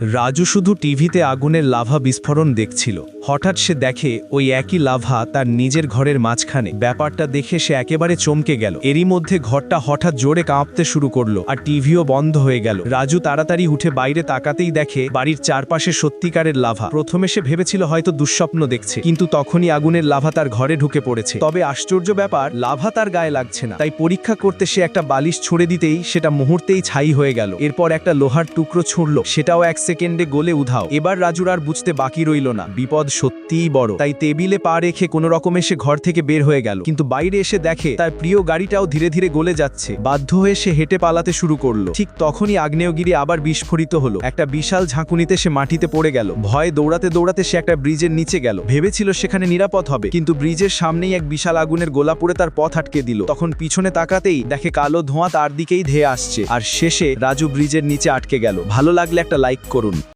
রাজু শুধু টিভিতে আগুনের লাভা বিস্ফোরণ দেখছিল। হঠাৎ সে দেখে ওই একই লাভা তার নিজের ঘরের মাঝখানে। ব্যাপারটা দেখে সে একেবারে চমকে গেল। এরই মধ্যে ঘরটা হঠাৎ জোরে কাঁপতে শুরু করল আর টিভিও বন্ধ হয়ে গেল। রাজু তাড়াতাড়ি উঠে বাইরে তাকাতেই দেখে বাড়ির চারপাশে সত্যিকারের লাভা। প্রথমে সে ভেবেছিল হয়তো দুঃস্বপ্ন দেখছে, কিন্তু তখনই আগুনের লাভা তার ঘরে ঢুকে পড়েছে। তবে আশ্চর্য ব্যাপার, লাভা তার গায়ে লাগছে না। তাই পরীক্ষা করতে সে একটা বালিশ ছুড়ে দিতেই সেটা মুহূর্তেই ছাই হয়ে গেল। এরপর একটা লোহার টুকরো ছুঁড়ল। সেটাও এক সেকেন্ডে গলে উধাও। এবার রাজুর আর বুঝতে বাকি রইল না। বিপদ সত্যিই বড়। তাই টেবিলে পা রেখে কোনো রকমে সে ঘর থেকে বের হয়ে গেল। কিন্তু বাইরে এসে দেখে তার প্রিয় গাড়িটাও ধীরে ধীরে গলে যাচ্ছে। বাধ্য হয়ে সে হেঁটে পালাতে শুরু করল। ঠিক তখনই আগ্নেয়গিরি আবার বিস্ফোরিত হলো। একটা বিশাল ঝাঁকুনিতে সে মাটিতে পড়ে গেল। ভয়ে দৌড়াতে দৌড়াতে সে একটা ব্রিজের নিচে গেল। ভেবেছিল সেখানে নিরাপদ হবে। কিন্তু ব্রিজের সামনেই এক বিশাল আগুনের গোলা পড়ে তার পথ আটকে দিল। তখন পিছনে তাকাতেই দেখে কালো ধোঁয়া তার দিকেই ধেয়ে আসছে। আর শেষে রাজু ব্রিজের নিচে আটকে গেল। ভালো লাগলে একটা লাইক করুন